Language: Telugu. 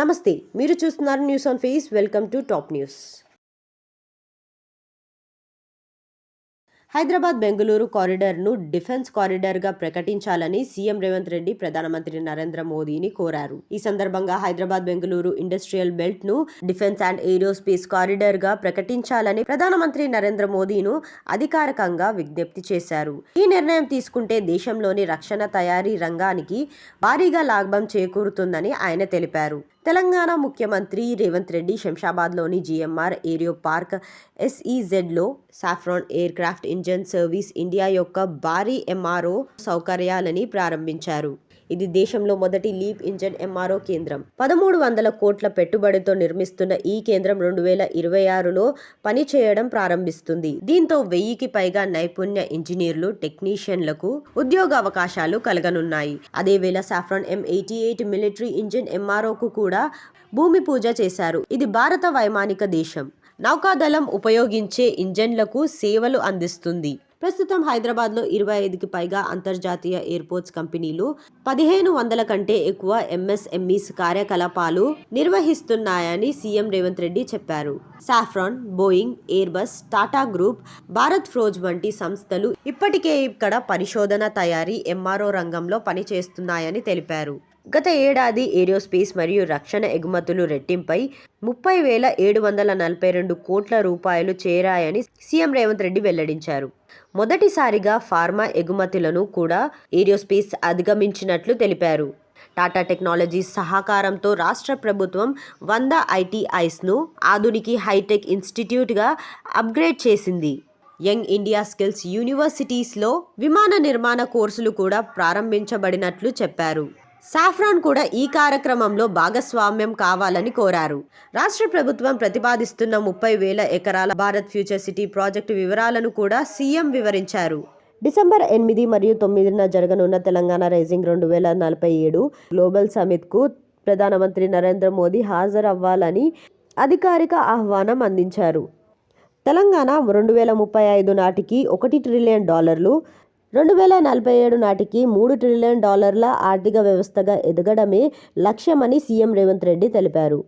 నమస్తే మీరు చూస్తున్నారు news on face welcome to top news Hyderabad Bengaluru కారిడార్ను defence కారిడార్గా ప్రకటించాలని సీఎం రేవంత్ రెడ్డి ప్రధానమంత్రి నరేంద్ర మోదీని కోరారు. ఈ సందర్భంగా హైదరాబాద్ బెంగళూరు ఇండస్ట్రియల్ బెల్ట్ను డిఫెన్స్ అండ్ ఏరోస్పేస్ కారిడార్గా ప్రకటించాలని ప్రధానమంత్రి నరేంద్ర మోదీను అధికారికంగా విజ్ఞప్తి చేశారు. ఈ నిర్ణయం తీసుకుంటే దేశంలోని రక్షణ తయారీ రంగానికి భారీగా లాభం చేకూరుతుందని ఆయన తెలిపారు. తెలంగాణ ముఖ్యమంత్రి రేవంత్ రెడ్డి శంషాబాద్లోని GMR aero park ఎస్ఈజెడ్లో Safran aircraft engine service India యొక్క భారీ ఎంఆర్ఓ సౌకర్యాలని ప్రారంభించారు. ఇది దేశంలో మొదటి లీప్ ఇంజన్ ఎంఆర్ఓ కేంద్రం. పదమూడు వందల కోట్ల పెట్టుబడితో నిర్మిస్తున్న ఈ కేంద్రం రెండు వేల ఇరవై ఆరులో పనిచేయడం ప్రారంభిస్తుంది. దీంతో వెయ్యికి పైగా నైపుణ్య ఇంజనీర్లు టెక్నీషియన్లకు ఉద్యోగ అవకాశాలు కలగనున్నాయి. అదేవేళ Safran M eighty eight military engine ఎంఆర్ఓకు కూడా భూమి పూజ చేశారు. ఇది భారత వైమానిక దేశం. నౌకాదళం ఉపయోగించే ఇంజన్లకు సేవలు అందిస్తుంది. ప్రస్తుతం హైదరాబాద్లో ఇరవై ఐదుకి పైగా అంతర్జాతీయ ఎయిర్పోర్ట్స్ కంపెనీలు పదిహేను వందల కంటే ఎక్కువ ఎంఎస్ఎంఈస్ కార్యకలాపాలు నిర్వహిస్తున్నాయని సీఎం రేవంత్ రెడ్డి చెప్పారు. Safran Boeing Airbus Tata group Bharat Forge వంటి సంస్థలు ఇప్పటికే ఇక్కడ పరిశోధన తయారీ ఎంఆర్ఓ రంగంలో పనిచేస్తున్నాయని తెలిపారు. గత ఏడాది ఏరోస్పేస్ మరియు రక్షణ ఎగుమతులు రెట్టింపై ముప్పై వేల ఏడు వందల నలభై రెండు కోట్ల రూపాయలు చేరాయని సీఎం రేవంత్ రెడ్డి వెల్లడించారు. మొదటిసారిగా ఫార్మా ఎగుమతులను కూడా ఏరోస్పేస్ అధిగమించినట్లు తెలిపారు. టాటా టెక్నాలజీస్ సహకారంతో రాష్ట్ర ప్రభుత్వం వంద ఐటీఐస్ను ఆధునిక హైటెక్ ఇన్స్టిట్యూట్గా అప్గ్రేడ్ చేసింది. యంగ్ ఇండియా స్కిల్స్ యూనివర్సిటీస్లో విమాన నిర్మాణ కోర్సులు కూడా ప్రారంభించబడినట్లు చెప్పారు. సాఫ్రాన్ కూడా ఈ కార్యక్రమంలో భాగస్వామ్యం కావాలని కోరారు. రాష్ట్ర ప్రభుత్వం ప్రతిపాదిస్తున్న ముప్పై వేల ఎకరాల భారత్ ఫ్యూచర్ సిటీ ప్రాజెక్టు వివరాలను కూడా సీఎం వివరించారు. డిసెంబర్ ఎనిమిది మరియు తొమ్మిదిన జరగనున్న తెలంగాణ రైజింగ్ రెండు వేల నలభై ఏడు గ్లోబల్ సమిట్కు ప్రధానమంత్రి నరేంద్ర మోదీ హాజరవ్వాలని అధికారిక ఆహ్వానం అందించారు. తెలంగాణ రెండు వేల ముప్పై ఐదు నాటికి ఒకటి ట్రిలియన్ డాలర్లు రెండు వేల నలభై ఏడు నాటికి మూడు ట్రిలియన్ డాలర్ల ఆర్థిక వ్యవస్థగా ఎదగడమే లక్ష్యమని సీఎం రేవంత్ రెడ్డి తెలిపారు.